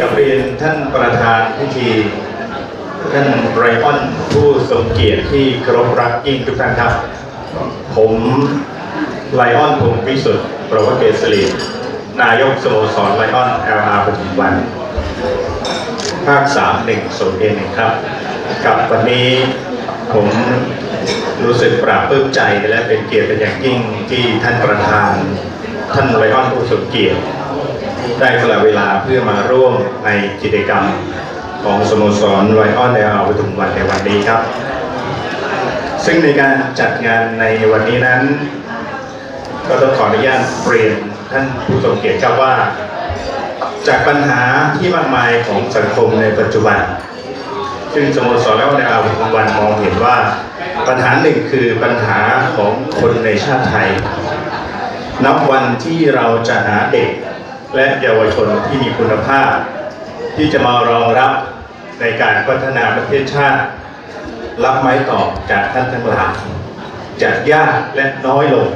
กับเรียนท่านประธานพิธีท่านไรออนผู้ทรงเกียรติที่เคารพรักยิ่งทุกท่านครับ ผมไลออนพงศ์วิสุทธิ์ประวัติเกษรีนายกสโมสรไลออน LR ปทุมวันภาค3 1ส่วนเอหนึ่งครับ กับวันนี้ผมรู้สึกปราบปลื้มใจและเป็นเกียรติเป็นอย่างยิ่งที่ท่านประธาน ท่านไลออนผู้ทรงเกียรติ ได้สละเวลาเพื่อมาร่วมในกิจกรรมของสโมสรไลออนแอลปทุมวันในวันนี้ครับ ซึ่งในการจัดงานในวันนี้นั้น ก็ต้องขออนุญาตเรียนท่านผู้ทรงเกียรติครับว่า จากปัญหาที่มากมายของสังคมในปัจจุบัน ซึ่งสโมสรแล้วในอาวุธวันมองเห็นว่า ปัญหาหนึ่งคือปัญหาของคนในชาติไทย นับวันที่เราจะหาเด็ก และเยาวชนที่มีคุณภาพ ที่จะมารองรับในการพัฒนาประเทศชาติ รับไม้ต่อจากท่านทั้งหลายจะยากและน้อยลง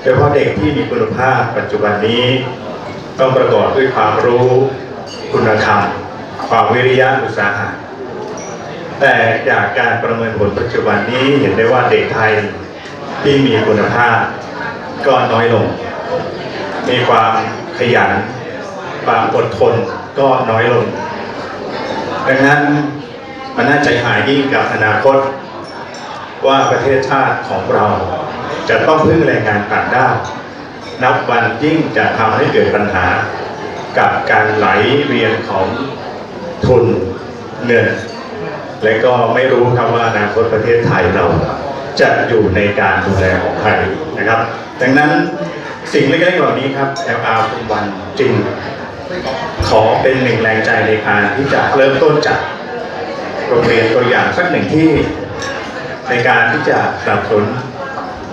โดยเฉพาะเด็กที่มีคุณภาพปัจจุบันนี้ ต้องประกอบด้วยความรู้ คุณธรรม ความวิริยะอุตสาหะแต่จากการประเมินผลปัจจุบันนี้เห็นได้ว่าเด็กไทยที่มีคุณภาพก็น้อยลง มีความ ขยันความอดทนก็น้อยลง ดังนั้นมันน่าใจหายยิ่งกับอนาคต ว่าประเทศชาติของเราจะต้องพึ่งแรงงานต่างด้าวนับวันยิ่งจะทำให้เกิดปัญหา กับการไหลเวียนของทุนเงินและก็ไม่รู้ครับว่าอนาคตประเทศไทยเราจะอยู่ในการดูแลของใครนะครับ ดังนั้น สิ่งเล็กๆเหล่านี้ครับ LR ทุกวันจริง ขอเป็นหนึ่งแรงใจในการที่จะเริ่มต้นจากโรงเรียนตัวอย่างสักหนึ่งที่ในการที่จะสนับสนุน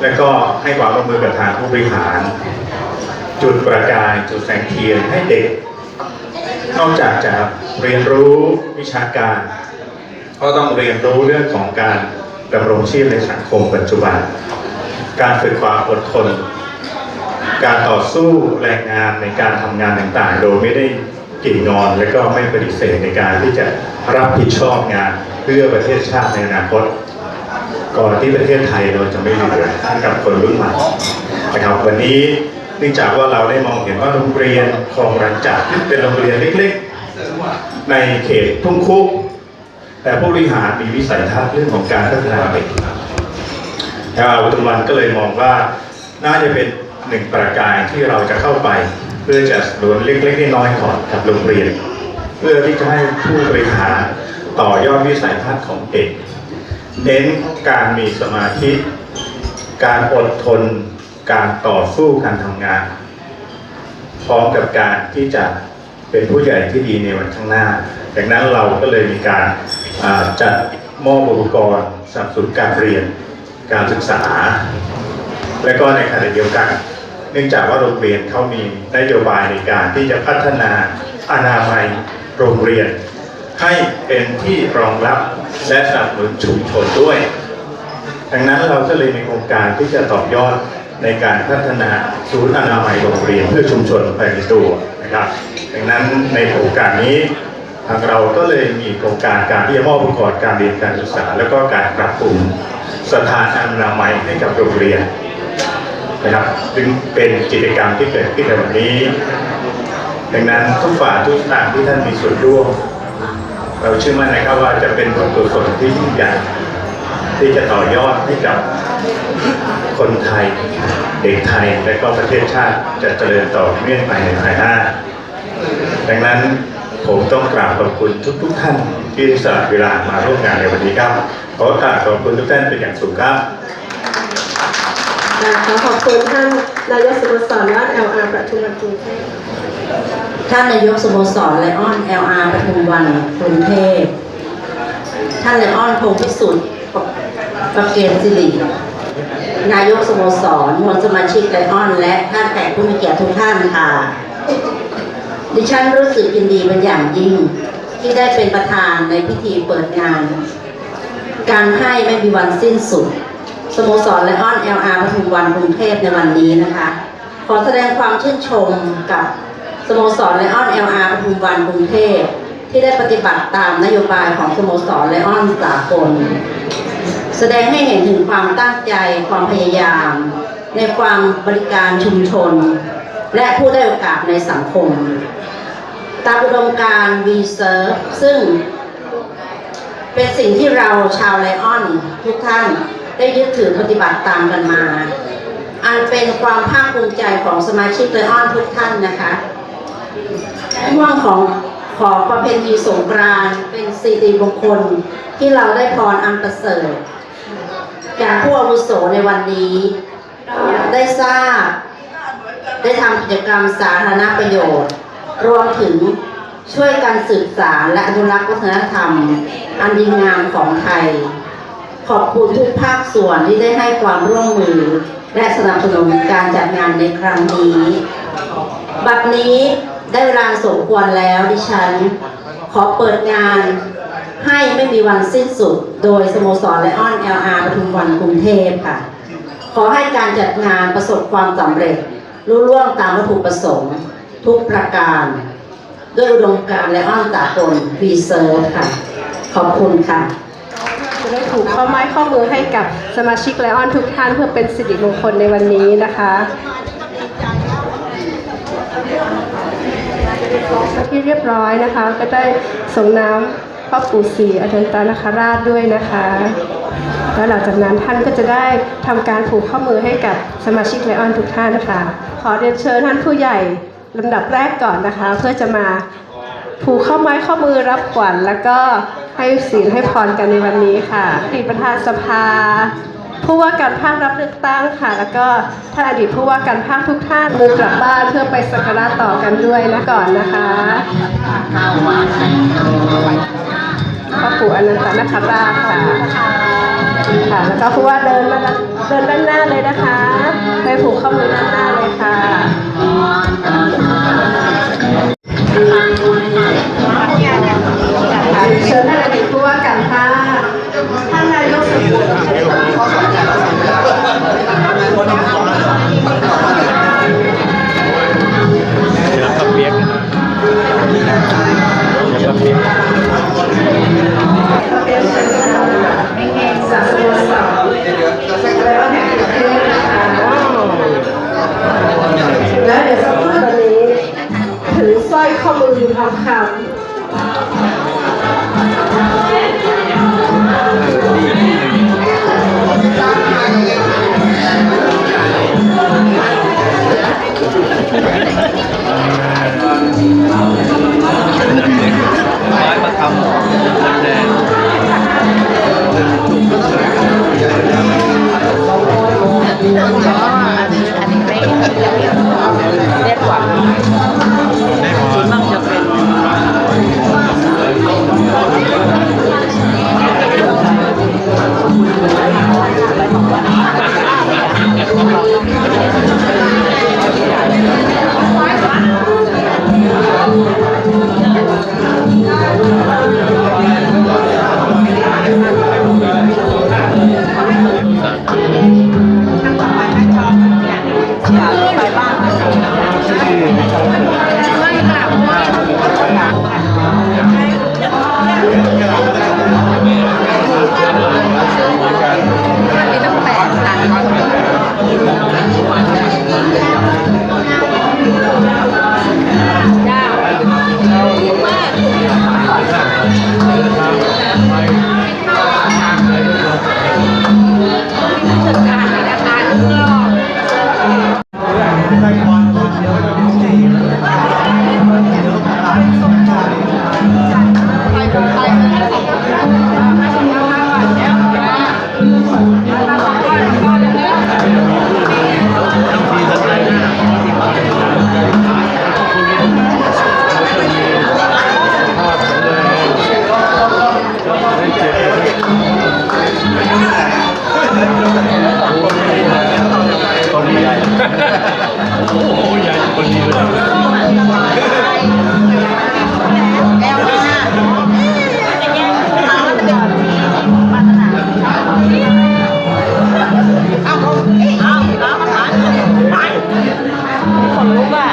และก็ให้ความร่วมมือกับทางผู้บริหาร จุดประกายจุดแสงเทียนให้เด็ก นอกจากจะเรียนรู้วิชาการก็ต้องเรียนรู้เรื่องของการดำรงชีพในสังคมปัจจุบัน การฝึกความอดทน การต่อสู้แรงงานในการทำงานต่างๆ โดยไม่ได้กิ่งนอนและก็ไม่ปฏิเสธในการที่จะรับผิดชอบงานเพื่อประเทศชาติในอนาคต ก่อนที่ประเทศไทยเราจะไม่เหลือให้กับคนรุ่นใหม่นะครับวันนี้เนื่องจากว่าเราได้มองเห็นว่าโรงเรียนคลองรังจักเป็นโรงเรียนเล็กๆ ในเขตทุ่งคุกแต่ผู้บริหารมีวิสัยทัศน์เรื่องของการพัฒนาเด็กทาอาวุธวันก็เลยมองว่าน่าจะเป็น หนึ่งประการที่เราจะเข้าไป เพื่อจะสนับสนุนเล็กๆน้อยๆก่อนกับโรงเรียน เพื่อที่จะให้ผู้บริหารต่อยอดวิสัยทัศน์ของเด็ก เน้นการมีสมาธิ การอดทน การต่อสู้การทำงาน พร้อมกับการที่จะเป็นผู้ใหญ่ที่ดีในวันข้างหน้า ดังนั้นเราก็เลยมีการจัดมอบอุปกรณ์สับสนุนการเรียน การศึกษา และก็ในขณะเดียวกัน เนื่องจากว่าโรงเรียนเขามีนโยบายในการที่จะพัฒนาอนามัยโรงเรียน ให้เป็นที่รองรับและสนับสนุนชุมชนด้วย ดังนั้นเราก็เลยมีโครงการที่จะต่อยอดในการพัฒนาศูนย์อนามัยโรงเรียนเพื่อชุมชนภายในตัวนะครับ ดังนั้นในโครงการนี้ทางเราก็เลยมีโครงการการที่จะมอบอุปกรณ์การเรียนการศึกษา แล้วก็การปรับปรุงสถานอนามัยให้กับโรงเรียน นะครับจึงเป็นกิจกรรมที่เกิดขึ้นในวันนี้ ดังนั้นทุกฝ่ายทุกทางที่ท่านมีส่วนร่วม เราเชื่อมั่นนะครับว่าจะเป็นบุญกุศลที่ยิ่งใหญ่ที่จะต่อยอดให้กับคนไทย เด็กไทยและก็ประเทศชาติจะเจริญต่อเนื่องไปในภายหน้า ดังนั้นผมต้องกราบขอบคุณทุก ๆ ท่านที่สละเวลามาร่วมงานในวันนี้ครับขอกราบขอบคุณทุกท่านเป็นอย่างสูงครับ ขอขอบคุณท่านนายกสโมสรวัด LR ประทุมวันกรุงเทพท่านนายกสโมสรไลออน LR ประทุมวันกรุงเทพท่านไลออนพงพิสุทธิ์ประเกณฑ์สิรินายกสโมสรมวลสมาชิกไลออน และท่านแขกผู้มีเกียรติทุกท่านค่ะ ดิฉันรู้สึกยินดีเป็นอย่างยิ่ง ที่ได้เป็นประธานในพิธีเปิดงาน การให้ไม่มีวันสิ้นสุด สโมสรไลออน LR ปทุมวันกรุงเทพในวันนี้นะคะ ขอแสดงความชื่นชมกับสโมสรไลออน LR ปทุมวันกรุงเทพที่ได้ปฏิบัติตามนโยบายของสโมสรไลออนสากล แสดงให้เห็นถึงความตั้งใจความพยายาม ในความบริการชุมชน และผู้ได้โอกาสในสังคม ตามอุดมการณ์ V Serve ซึ่งเป็นสิ่งที่เราชาวไลออนทุกท่าน ได้ยึดถือปฏิบัติตามกันมา อันเป็นความภาคภูมิใจของสมาชิกไลออนทุกท่านนะคะห่วงของของประเพณีสงกรานต์เป็นสิริมงคลที่เราได้พรอันประเสริฐจากผู้อาวุโสในวันนี้ได้ทราบ ได้ทำกิจกรรมสาธารณประโยชน์ รวมถึงช่วยกันสืบสารและอนุรักษ์วัฒนธรรม อันดีงามของไทย ขอบคุณทุกภาคส่วนที่ได้ให้ความร่วมมือ และสนับสนุนการจัดงานในครั้งนี้ บัดนี้ได้เวลาสมควรแล้วดิฉัน ขอเปิดงานให้ไม่มีวันสิ้นสุด โดยสโมสรไลออน LR ปทุมวันกรุงเทพค่ะ ขอให้การจัดงานประสบความสำเร็จรุ่ล่วงตามวัตถุประสงค์ ทุกประการ ด้วยอุดมการณ์และอ้อนสากลวีเซิร์ฟค่ะ ขอบคุณค่ะ จะได้ถูกข้อไม้ข้อมือให้กับสมาชิกไลออนทุกท่านเพื่อเป็นสิริมงคลในวันนี้นะคะที่เรียบร้อยนะคะ ก็ได้ส่งน้ำพ่อปู่ศรีอนันตนคราชด้วยนะคะแล้วหลังจากนั้นท่านก็จะได้ทำการผูกข้อมือให้กับสมาชิกไลออนทุกท่านนะคะ ขอเรียนเชิญท่านผู้ใหญ่ลำดับแรกก่อนนะคะ เพื่อจะมาผูกข้อไม้ข้อมือรับขวัญแล้วก็ ให้ศีลให้พรกันในวันนี้ค่ะอดีตประธานสภา ผู้ว่าการภาครับเลือกตั้งค่ะ แล้วก็ท่านอดีตผู้ว่าการภาคทุกท่านมือกลับบ้านเพื่อไปสักการะต่อกันด้วยนะก่อนนะคะพ่อปู่อนันตนาคราชค่ะค่ะ แล้วก็ผู้ว่าเดินมาเดินด้านหน้าเลยนะคะไปผูกข้อมือด้านหน้าเลยค่ะเชิญท่านอดีตผู้ว่าการภาคท่านนายกส มุ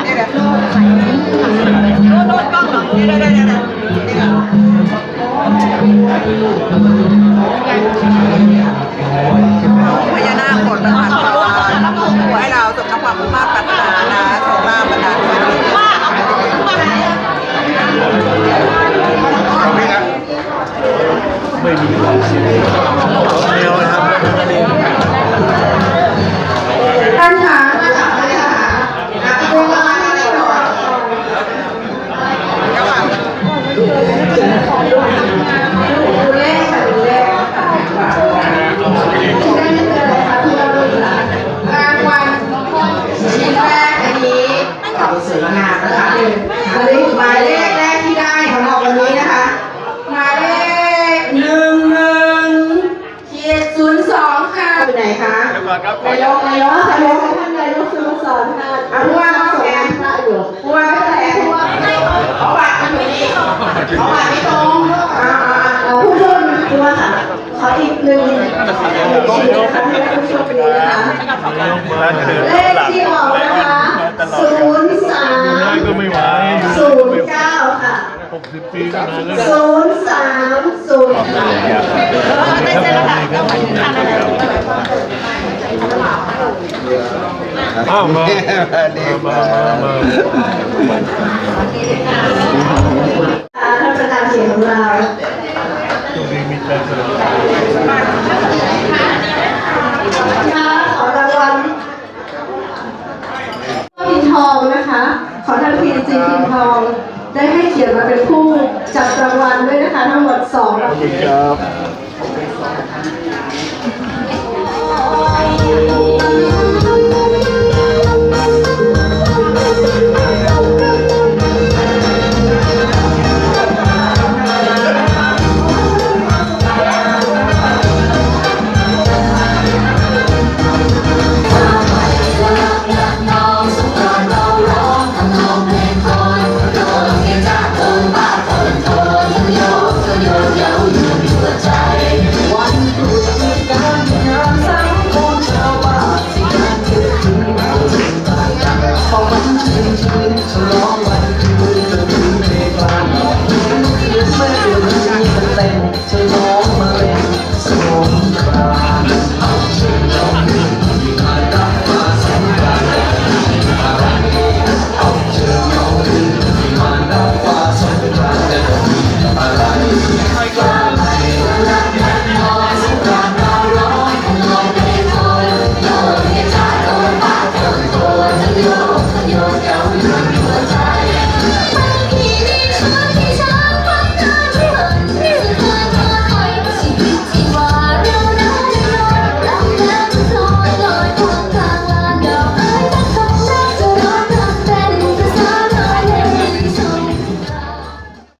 เดี๋ยวโดพญานาคปรดประทานพรให้เราสมกับามมุ่นปราราสมมาปรารถนา นึ่งหนึ่งชิ้นะคะให้ผู้โชคดีนะคะเลขที่ออกนะคะศูนย์สามก็ไม่ไหวศูนย์เก้าค่ะหกสิบปีก็นานแล้วศูนย์สามศูนย์อ้าวมามามามาท่านประธานเสียงของเรา ตัวเองมีใจสนับขอรางวัลพินทองนะคะ ขอท่านพีจีพินทอง ได้ให้เขียนมาเป็นผู้จับรางวัลด้วยนะคะ ทั้งหมดสองรางวัลครับ